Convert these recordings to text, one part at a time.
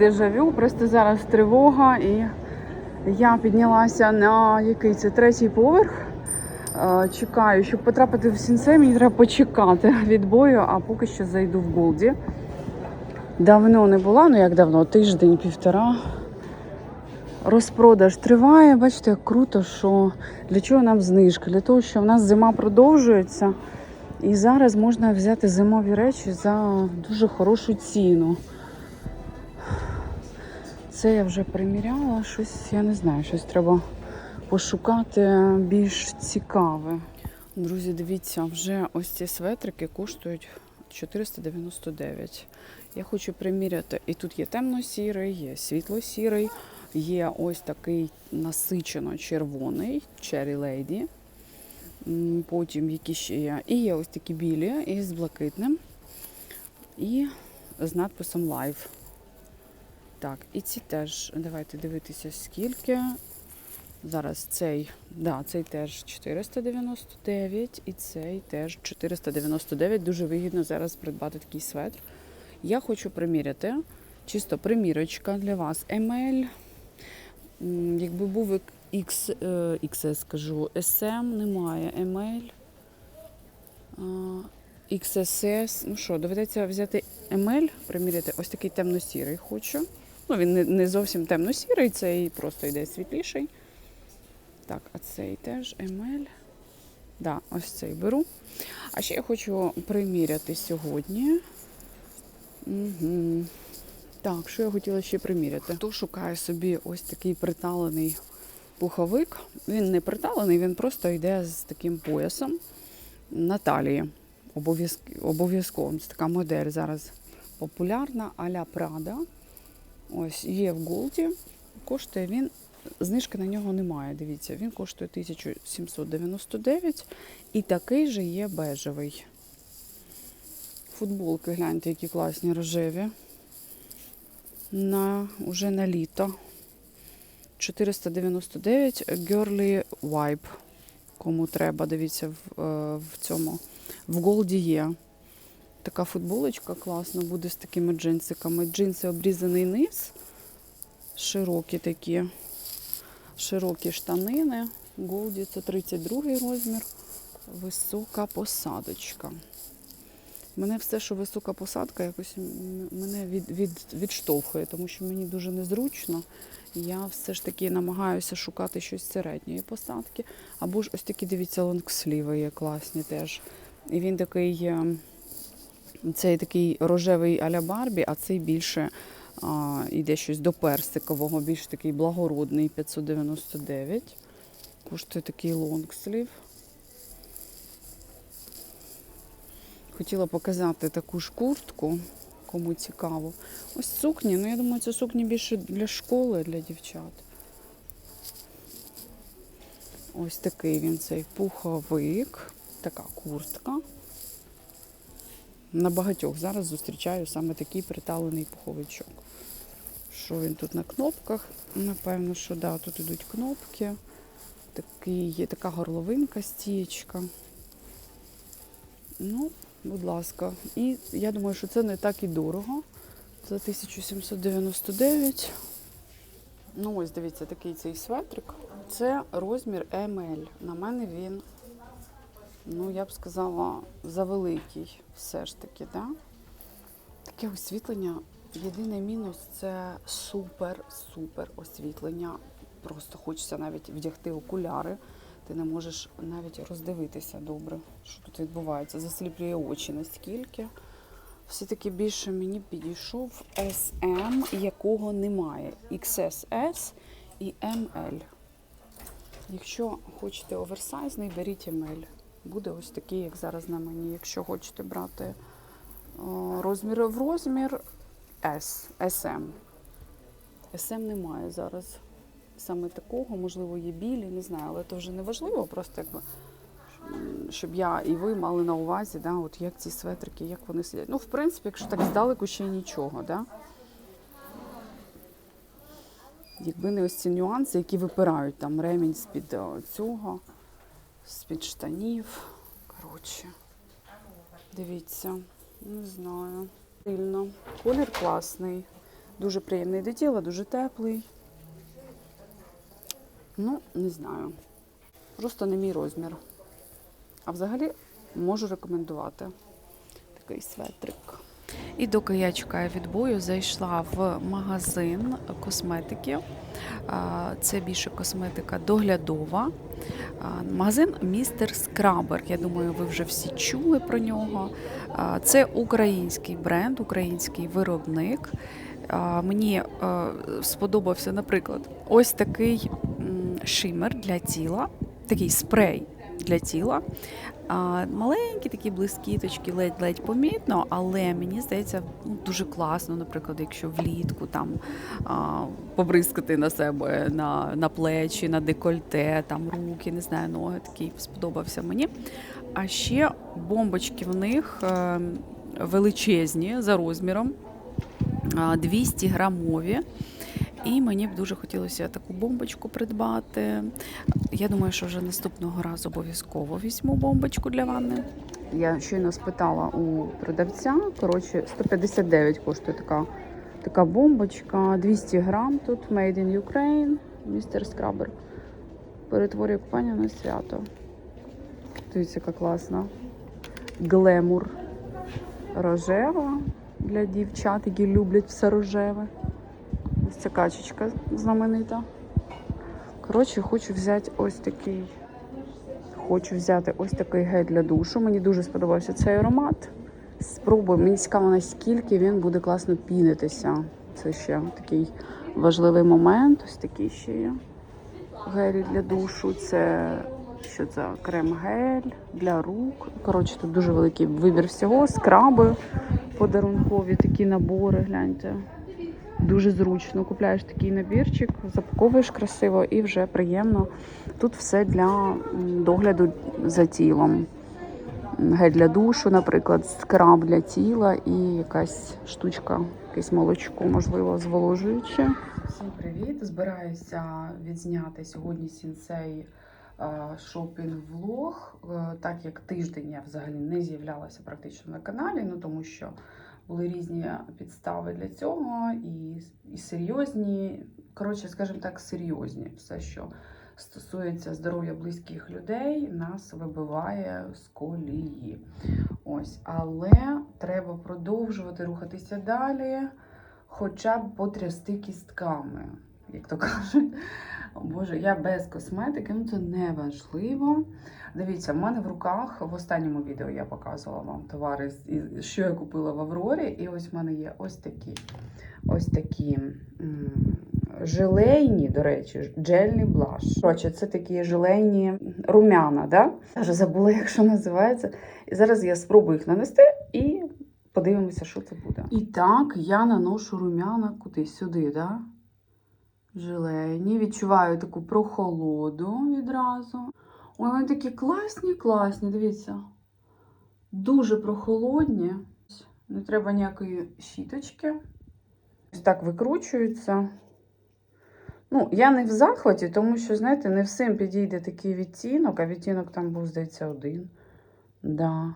Дежавю, просто зараз тривога і я піднялася на який це третій поверх. Е, Чекаю, щоб потрапити в сінсей, мені треба почекати відбою, а поки що зайду в Голді. Давно не була, ну як давно, тиждень, півтора. Розпродаж триває. Бачите, як круто, що для чого нам знижка? Для того, що в нас зима продовжується. І зараз можна взяти зимові речі за дуже хорошу ціну. Це я вже приміряла, щось, я не знаю, щось треба пошукати більш цікаве. Друзі, дивіться, вже ось ці светрики коштують 499. Я хочу приміряти. І тут є темно-сірий, є світло-сірий, є ось такий насичено червоний Cherry Lady. Потім які ще є. І є ось такі білі із блакитним. І з надписом Live. Так, і ці теж. Давайте дивитися, скільки. Зараз цей, да, цей теж 499 і цей теж 499. Дуже вигідно зараз придбати такий светр. Я хочу приміряти. Чисто примірочка для вас. ML. Якби був X, е, XS, скажу, SM немає, ML. XSS. Ну що, доведеться взяти ML, приміряти. Ось такий темно-сірий хочу. Ну, він не, зовсім темно-сірий, цей просто йде світліший. Так, а цей теж ML. Да, ось цей беру. А ще я хочу приміряти сьогодні. Угу. Так, що я хотіла ще приміряти? Хто шукає собі ось такий приталений пуховик. Він не приталений, він просто йде з таким поясом на талії. Обов'язк- Обов'язково. Така модель зараз популярна, а-ля Прада. Ось є в Голді. Коштує він, знижки на нього немає. Дивіться, він коштує 1799 і такий же є бежевий. Футболки, гляньте, які класні рожеві. На, уже на літо. 499 Girly Vibe. Кому треба, дивіться, в, е, в цьому. В Голді є. Така футболочка класна буде з такими джинсиками. Джинси обрізаний низ. Широкі такі. Широкі штанини. Голді це 32 розмір. Висока посадочка. Мене все, що висока посадка, якось мене від, від, відштовхує, тому що мені дуже незручно. Я все ж таки намагаюся шукати щось середньої посадки. Або ж ось такі, дивіться, лонгсліви є класні теж. І він такий, е, цей такий рожевий аля Барбі, а цей більше а, йде щось до персикового, більш такий благородний 599. Коштує такий лонгслів. Хотіла показати таку ж куртку, кому цікаво. Ось сукні, ну я думаю, це сукні більше для школи, для дівчат. Ось такий він цей пуховик, така куртка. На багатьох зараз зустрічаю саме такий приталений пуховичок. Що він тут на кнопках? Напевно, що да, тут ідуть кнопки. Такий, є така горловинка, стієчка. Ну, будь ласка. І я думаю, що це не так і дорого. За 1799. Ну, ось дивіться, такий цей светрик. Це розмір ML. На мене він, ну, я б сказала, завеликий все ж таки, да? Таке освітлення. Єдиний мінус це супер-супер освітлення. Просто хочеться навіть вдягти окуляри. Ти не можеш навіть роздивитися добре, що тут відбувається. Засліплює очі наскільки. Все-таки більше мені підійшов SM, якого немає. XSS і ML. Якщо хочете оверсайзний, беріть ML. Буде ось такий, як зараз на мені. Якщо хочете брати о, розміри в розмір S, SM. SM немає зараз саме такого, можливо, є білі, не знаю, але це вже не важливо, просто якби. Щоб я і ви мали на увазі, да, от як ці светрики, як вони сидять. Ну, в принципі, якщо так здалеку ще нічого, да? Якби не ось ці нюанси, які випирають там ремінь з-під е, цього, з-під штанів. Коротше, дивіться, не знаю. Сильно. Колір класний. Дуже приємний до тіла, дуже теплий. Ну, не знаю. Просто не мій розмір. А взагалі можу рекомендувати такий светрик. І доки я чекаю відбою, зайшла в магазин косметики. Це більше косметика доглядова. Магазин Містер Скрабер. Я думаю, ви вже всі чули про нього. Це український бренд, український виробник. Мені е, сподобався, наприклад, ось такий шимер для тіла, такий спрей для тіла. Маленькі такі блискіточки, ледь-ледь помітно, але мені здається, ну, дуже класно, наприклад, якщо влітку там побризкати на себе, на, на плечі, на декольте, там руки, не знаю, ноги такий сподобався мені. А ще бомбочки в них е, величезні за розміром, 200 грамові. І мені б дуже хотілося таку бомбочку придбати. Я думаю, що вже наступного разу обов'язково візьму бомбочку для ванни. Я щойно спитала у продавця. Коротше, 159 коштує така, така бомбочка, 200 грам тут, Made in Ukraine, містер Скрабер. Перетворює купання на свято. Дивіться, яка класна. Глемур рожева для дівчат, які люблять все рожеве. Ця качечка знаменита. Коротше, хочу взяти ось такий. Хочу взяти ось такий гель для душу. Мені дуже сподобався цей аромат. Спробую. Мені цікаво, наскільки він буде класно пінитися. Це ще такий важливий момент. Ось такий ще є. Гелі для душу. Це що це? Крем-гель для рук. Коротше, тут дуже великий вибір всього. Скраби подарункові, такі набори, гляньте. Дуже зручно. Купляєш такий набірчик, запаковуєш красиво і вже приємно. Тут все для догляду за тілом. Гель для душу, наприклад, скраб для тіла і якась штучка, якесь молочко, можливо, зволожуюче. Всім привіт! Збираюся відзняти сьогодні сінсей шопінг-влог, Е, так як тиждень я взагалі не з'являлася практично на каналі, ну тому що були різні підстави для цього, і, і серйозні, коротше, скажімо так, серйозні. Все, що стосується здоров'я близьких людей, нас вибиває з колії. Ось, але треба продовжувати рухатися далі, хоча б потрясти кістками, як то кажуть. О, Боже, я без косметики, ну це не важливо. Дивіться, в мене в руках в останньому відео я показувала вам товари, що я купила в Аврорі. І ось в мене є ось такі, ось такі желейні, до речі, джельний блаш. Коротше, це такі желейні румяна, да? Я вже забула, як що називається. І зараз я спробую їх нанести і подивимося, що це буде. І так, я наношу румяна куди? Сюди, да? Желейні. Відчуваю таку прохолоду відразу. Ой, вони такі класні, класні, дивіться. Дуже прохолодні. Не треба ніякої щіточки. Ось так викручуються. Ну, я не в захваті, тому що, знаєте, не всім підійде такий відтінок, а відтінок там був, здається, один. Да.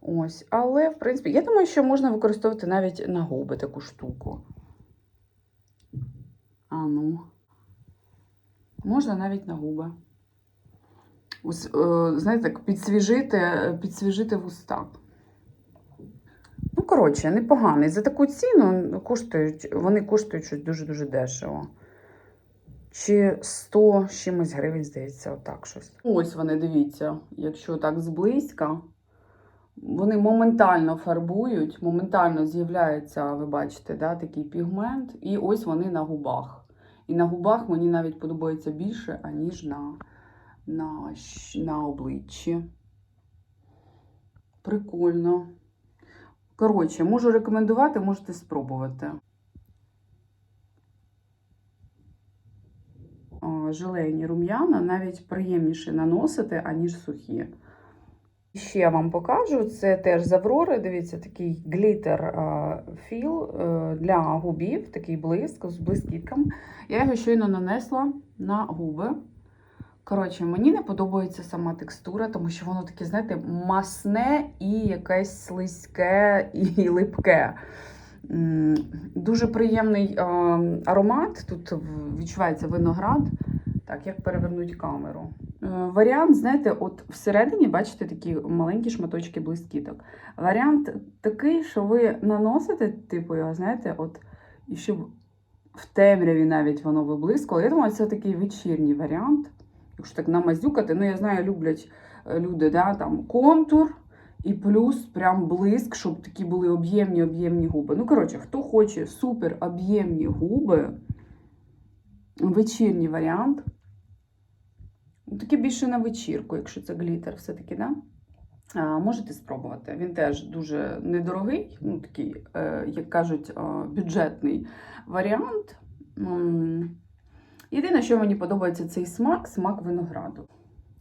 Ось. Але, в принципі, я думаю, що можна використовувати навіть на губи таку штуку. А ну. Можна навіть на губи. Ус- е, знаєте, так підсвіжити, підсвіжити вуста. Ну, коротше, непоганий. За таку ціну коштують, вони коштують щось дуже-дуже дешево. Чи 100 з чимось гривень, здається, отак щось. Ось вони, дивіться, якщо так зблизька, вони моментально фарбують, моментально з'являється, ви бачите, да, такий пігмент, і ось вони на губах. І на губах мені навіть подобається більше, аніж на, на, на обличчі. Прикольно. Коротше, можу рекомендувати, можете спробувати. О, Желейні рум'яна навіть приємніше наносити, аніж сухі. Ще я вам покажу, це теж з Аврори. Дивіться, такий глітер філ е, для губів, такий блиск з блискітком. Я його щойно нанесла на губи. Коротше, мені не подобається сама текстура, тому що воно таке, знаєте, масне і якесь слизьке і липке. Дуже приємний аромат. Тут відчувається виноград. Так, як перевернути камеру. Е, Варіант, знаєте, от всередині бачите такі маленькі шматочки блискіток. Варіант такий, що ви наносите, типу, його, знаєте, от, і щоб в темряві навіть воно виблискувало. Я думаю, це такий вечірній варіант. Якщо так намазюкати, ну я знаю, люблять е, люди, да, там контур і плюс прям блиск, щоб такі були об'ємні об'ємні губи. Ну, коротше, хто хоче супер об'ємні губи, вечірній варіант. Таке більше на вечірку, якщо це глітер, все-таки, да? А, можете спробувати. Він теж дуже недорогий, ну такий, е, як кажуть, бюджетний варіант. Єдине, що мені подобається цей смак, смак винограду.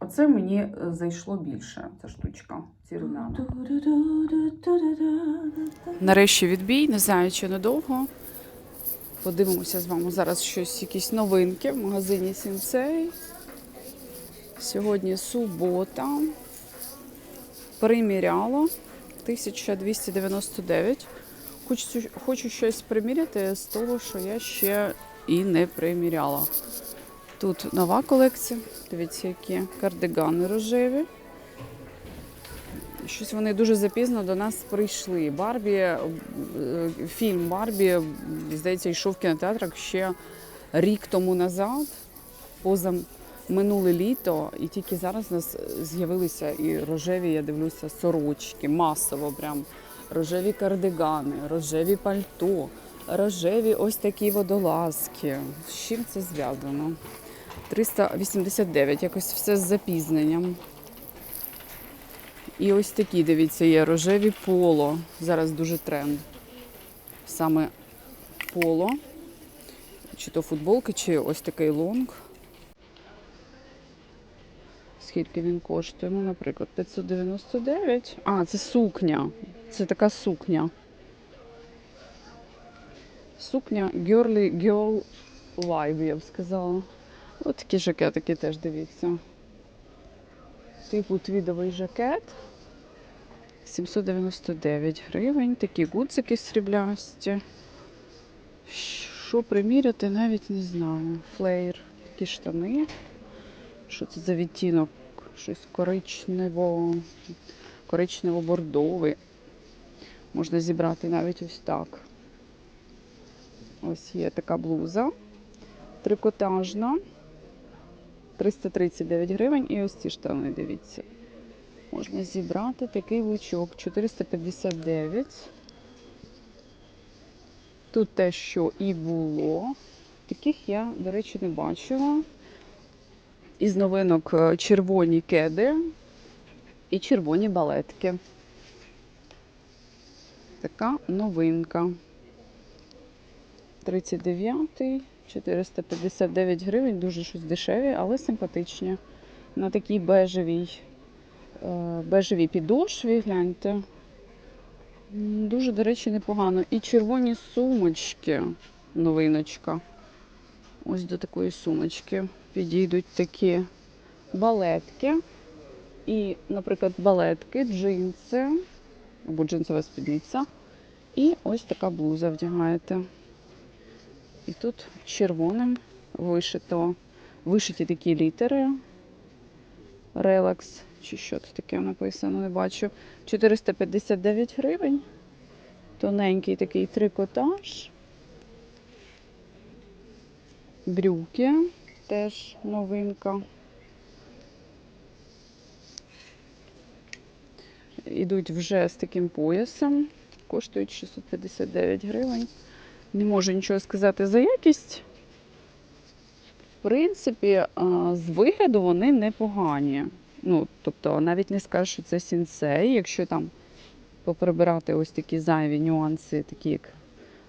Оце мені е, зайшло більше, ця штучка, ці румяна. Нарешті відбій, не знаю, чи недовго. Подивимося з вами зараз щось, якісь новинки в магазині Сінцей. Сьогодні субота. Приміряла 1299. Хочу, хочу щось приміряти з того, що я ще і не приміряла. Тут нова колекція. Дивіться, які кардигани рожеві. Щось вони дуже запізно до нас прийшли. Барбі, е, фільм Барбі, здається, йшов в кінотеатрах ще рік тому назад, поза минуле літо, і тільки зараз у нас з'явилися і рожеві, я дивлюся, сорочки, масово прям. Рожеві кардигани, рожеві пальто, рожеві ось такі водолазки. З чим це зв'язано? 389, якось все з запізненням. І ось такі, дивіться, є рожеві поло. Зараз дуже тренд. Саме поло. Чи то футболки, чи ось такий лонг. Скільки він коштує? Ну, наприклад, 599. А, це сукня. Це така сукня. Сукня Girly Girl Vibe, я б сказала. Ось такі жакетики теж дивіться. Типу твідовий жакет. 799 гривень. Такі гудзики сріблясті. Що приміряти, навіть не знаю. Флеєр, такі штани. Що це за відтінок? Щось коричнево, коричнево-бордовий. Можна зібрати навіть ось так. Ось є така блуза. Трикотажна. 339 гривень. І ось ці штани, дивіться. Можна зібрати такий лучок. 459. Тут те, що і було. Таких я, до речі, не бачила. Із новинок е, червоні кеди і червоні балетки. Така новинка. 39, 459 гривень, дуже щось дешеві, але симпатичні. На такій бежевій, е, бежевій підошві, гляньте. Дуже, до речі, непогано. І червоні сумочки, новиночка. Ось до такої сумочки підійдуть такі балетки. І, наприклад, балетки, джинси або джинсова спідниця. І ось така блуза вдягаєте. І тут червоним вишито, вишиті такі літери. Релакс, чи що це таке написано, не бачу. 459 гривень. Тоненький такий трикотаж. Брюки теж новинка. Ідуть вже з таким поясом. Коштують 659 гривень. Не можу нічого сказати за якість. В принципі, з вигляду вони непогані. Ну, тобто, навіть не скажу, що це сінсей, якщо там поприбирати ось такі зайві нюанси, такі як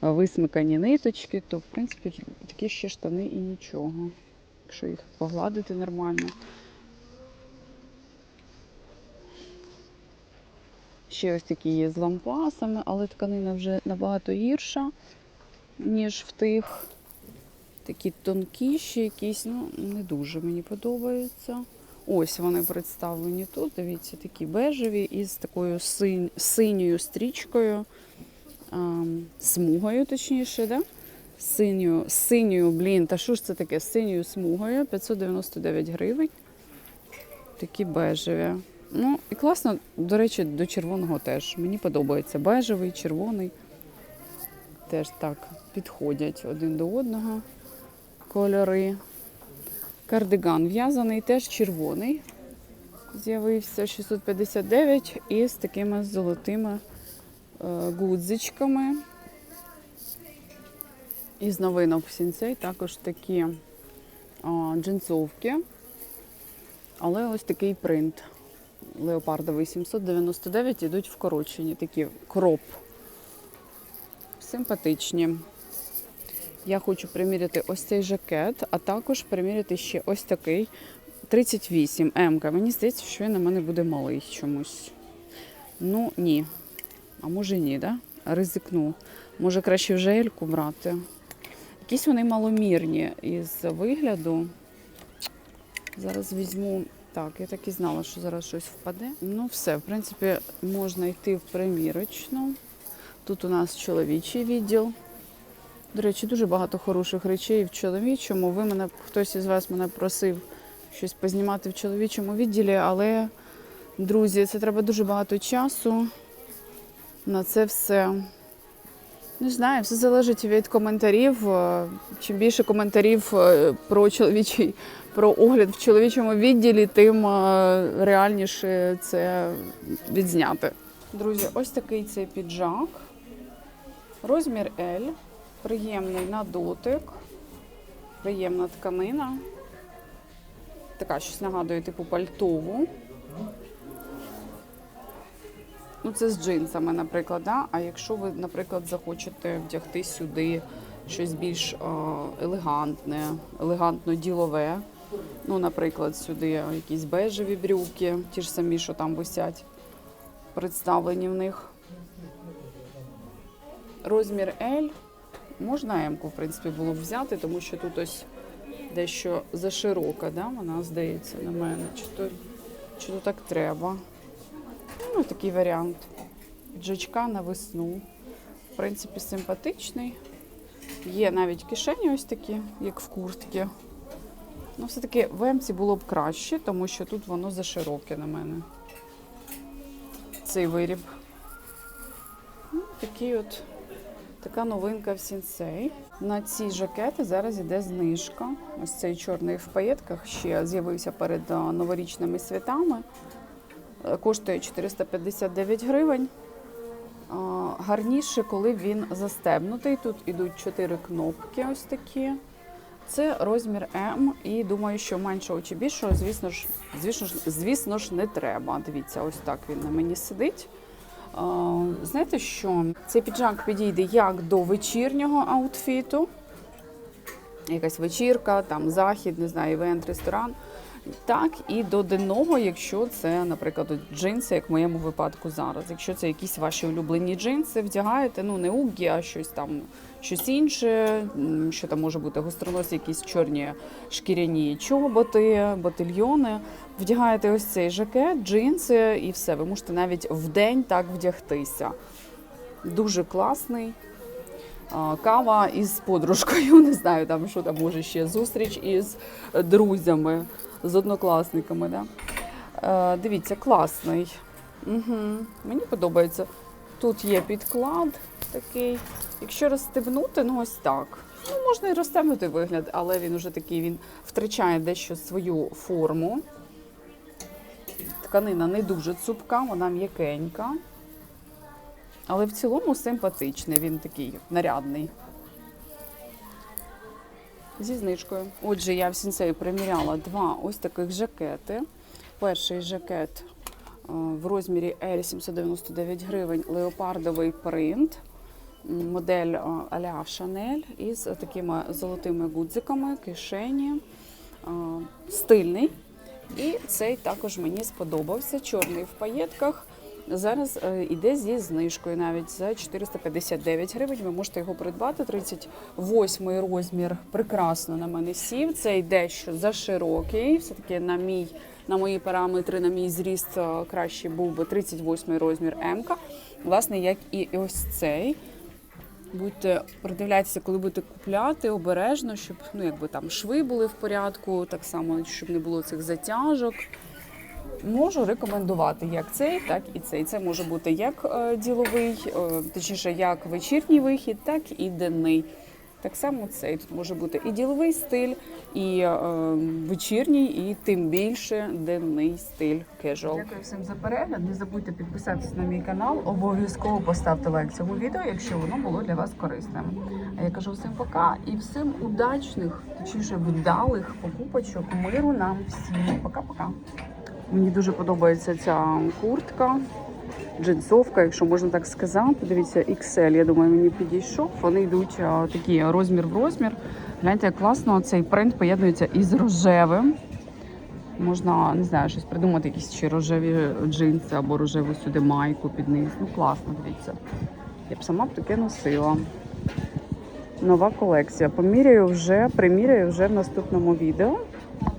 висмикані ниточки, то в принципі такі ще штани і нічого. Якщо їх погладити нормально. Ще ось такі є з лампасами, але тканина вже набагато гірша, ніж в тих. Такі тонкіші, якісь, ну, не дуже мені подобаються. Ось вони представлені тут. Дивіться, такі бежеві із такою синь, синьою стрічкою. ем, смугою, точніше, да? Синьою, синьою, блін, та що ж це таке? Синьою смугою 599 гривень. Такі бежеві. Ну, і класно, до речі, до червоного теж. Мені подобається. Бежевий, червоний. Теж так підходять один до одного кольори. Кардиган в'язаний, теж червоний. З'явився 659 і з такими золотими е, гудзичками. Із новинок в сінцей також такі а, джинсовки. Але ось такий принт. Леопардовий 799 ідуть вкорочені, такі кроп. Симпатичні. Я хочу приміряти ось цей жакет, а також приміряти ще ось такий 38 М. Мені здається, що він на мене буде малий чомусь. Ну, ні. А може ні, да? Ризикну. Може краще вже ельку брати. Якісь вони маломірні із вигляду. Зараз візьму. Так, я так і знала, що зараз щось впаде. Ну, все, в принципі, можна йти в примірочну. Тут у нас чоловічий відділ. До речі, дуже багато хороших речей в чоловічому. Ви мене, хтось із вас мене просив щось познімати в чоловічому відділі, але, друзі, це треба дуже багато часу на це все. Не знаю, все залежить від коментарів. Е, Чим більше коментарів е, про чоловічий, про огляд в чоловічому відділі, тим е, реальніше це відзняти. Друзі, ось такий цей піджак. Розмір L. Приємний на дотик. Приємна тканина. Така щось нагадує типу пальтову. Ну, це з джинсами, наприклад. Да? А якщо ви, наприклад, захочете вдягти сюди щось більш е, елегантне, елегантно ділове. Ну, наприклад, сюди якісь бежеві брюки, ті ж самі, що там висять, представлені в них. Розмір L. Можна М-ку, в принципі, було б взяти, тому що тут ось дещо заширока, да? вона здається на мене. Чи то, чи то так треба? Ну, такий варіант. Піджачка на весну. В принципі, симпатичний. Є навіть кишені ось такі, як в куртці. Ну, все-таки в Емці було б краще, тому що тут воно зашироке на мене. Цей виріб. Ну, такий от, така новинка в сінсей. На ці жакети зараз іде знижка. Ось цей чорний в паєтках ще з'явився перед новорічними святами. Е, Коштує 459 гривень. Гарніше, коли він застебнутий. Тут ідуть чотири кнопки, ось такі. Це розмір М, і думаю, що меншого чи більшого, звісно ж, звісно ж, звісно ж, не треба. Дивіться, ось так він на мені сидить. Знаєте що? Цей піджак підійде як до вечірнього аутфіту. Якась вечірка, там захід, не знаю, івент, ресторан. Так, і до денного, якщо це, наприклад, джинси, як в моєму випадку зараз. Якщо це якісь ваші улюблені джинси, вдягаєте, ну не угі, а щось там, щось інше, що там може бути гостроносі, якісь чорні шкіряні чоботи, ботильйони. Вдягаєте ось цей жакет, джинси і все. Ви можете навіть в день так вдягтися. Дуже класний. Кава із подружкою, не знаю, там що там може ще зустріч із друзями, з однокласниками. Да? Е, дивіться, класний. Угу. Мені подобається. Тут є підклад такий. Якщо розстебнути, ну ось так. Ну, можна і розстебнути вигляд, але він уже такий, він втрачає дещо свою форму. Тканина не дуже цупка, вона м'якенька. Але в цілому симпатичний, він такий нарядний. Зі знижкою. Отже, я в сінсеї приміряла два ось таких жакети. Перший жакет е, в розмірі L 799 гривень, леопардовий принт, модель е, а-ля із такими золотими гудзиками, кишені, е, стильний. І цей також мені сподобався. Чорний в паєтках. Зараз е, іде зі знижкою навіть за 459 гривень. Ви можете його придбати. 38 розмір прекрасно на мене сів. Цей дещо за широкий. Все таки на мій. На мої параметри, на мій зріст е, краще був би 38 розмір М. Власне, як і ось цей. Будьте придивляйтеся, коли будете купляти обережно, щоб ну якби там шви були в порядку, так само щоб не було цих затяжок. Можу рекомендувати як цей, так і цей. Це може бути як е, діловий, е, точніше, як вечірній вихід, так і денний. Так само цей тут може бути і діловий стиль, і е, вечірній, і тим більше денний стиль casual. Дякую всім за перегляд. Не забудьте підписатися на мій канал. Обов'язково поставте лайк цьому відео, якщо воно було для вас корисним. А я кажу всім пока і всім удачних, точніше вдалих покупочок. Миру нам всім. Пока-пока. Мені дуже подобається ця куртка. Джинсовка, якщо можна так сказати. Дивіться, XL, я думаю, мені підійшов. Вони йдуть а, такі розмір в розмір. Гляньте, як класно цей принт поєднується із рожевим. Можна, не знаю, щось придумати, якісь чи рожеві джинси або рожеву сюди майку під низ. Ну класно, дивіться. Я б сама б таке носила. Нова колекція. Поміряю вже, приміряю вже в наступному відео.